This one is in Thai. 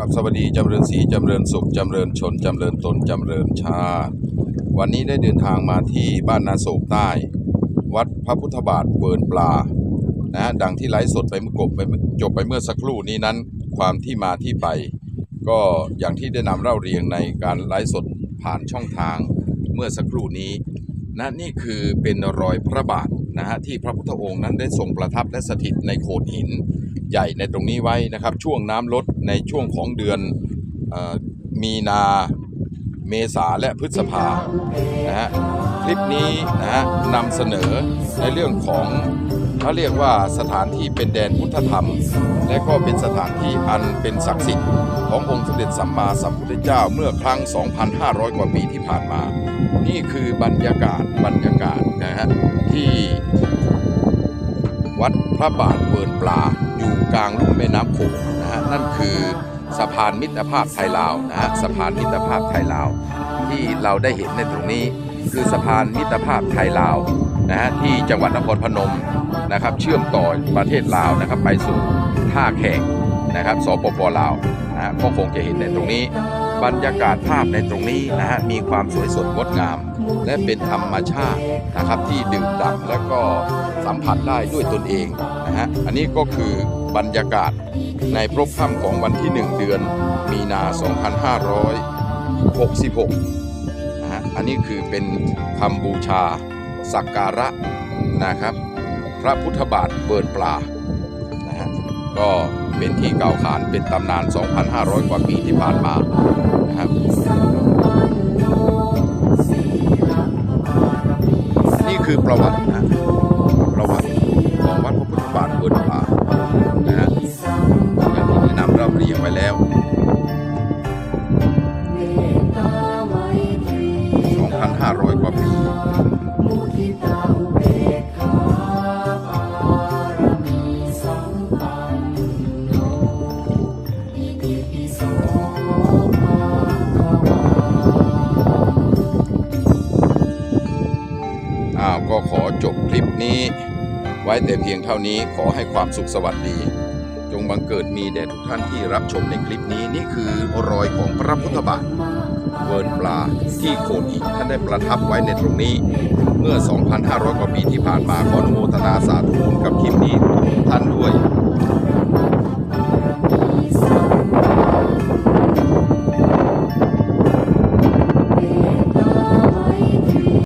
รับสวัสดีจำเริญศรีจำเริญสุขจำเริญชนจำเริญตนจำเริญชาติ วันนี้ได้เดินทางมาที่บ้านนาโศกใต้ วัดพระพุทธบาทเบิร์นปลานะฮะดังที่ไลฟ์สดไปเมื่อกบไปจบไปเมื่อสักครู่นี้นั้น ความที่มาที่ไป ก็อย่างที่ได้นำเล่าเรียงในการไลฟ์สดผ่านช่องทางเมื่อสักครู่นี้นะนี่คือเป็นรอยพระบาทนะฮะที่พระพุทธองค์นั้นได้ทรงประทับและสถิตในโขดหิน ใหญ่ในตรงนี้ไว้นะครับ ช่วงน้ำลดในช่วงของเดือนออมีนาเมษาและพฤษภานะฮะคลิปนี้นะฮะนำเสนอในเรื่องของเขาเรียกว่าสถานที่เป็นแดนพุทธธรรม และก็เป็นสถานที่อันเป็นศักดิ์สิทธิ์ขององค์สมเด็จสัมมาสัมพุทธเจ้าเมื่อครั้ง 2,500 กว่าปีที่ผ่านมา นี่คือบรรยากาศบรรยากาศนะฮะที่ พระบาทเบิร์นปลา อยู่กลางลุ่มแม่น้ำโขงนะฮะนั่นคือสะพานมิตรภาพไทยลาวนะฮะสะพานมิตรภาพไทยลาว ที่เราได้เห็นในตรงนี้ คือสะพานมิตรภาพไทยลาวนะฮะที่จังหวัดนครพนมนะครับ เชื่อมต่อประเทศลาวนะครับ ไปสู่ท่าแขกนะครับสปปลาวนะฮะก็คงจะเห็นในตรงนี้ บรรยากาศภาพในตรงนี้นะฮะมีความสวยสดงดงาม และเป็นธรรมชาตินะครับที่ดื่มด่ำและก็สัมผัสได้ด้วยตนเองนะฮะอันนี้ก็คือบรรยากาศในพรบค่ำของวันที่ 1 เดือน มีนา 2566นะฮะอันนี้คือเป็นคำบูชาสักการะนะครับ พระพุทธบาทเบิร์นปลานะฮะก็เป็นที่เก่าขานเป็นตำนาน 2,500 กว่าปีที่ผ่านมา คือประวัตินะประวัติของวัดพระพุทธบาทเบิร์นปลานะฮะอย่างที่ได้นำเล่าเรียงไว้แล้ว2,500 กว่าปี ก็ขอจบคลิปนี้ ไว้แต่เพียงเท่านี้ขอให้ความสุขสวัสดี จงบังเกิดมีแด่ทุกท่านที่รับชมในคลิปนี้นี่คือรอยของพระพุทธบาทเวิร์นปลาที่โขดหินท่านได้ประทับไว้ในตรงนี้ เมื่อ 2,500 กว่าปีที่ผ่านมาขออนุโมทนาสาธุบุญกับคลิปนี้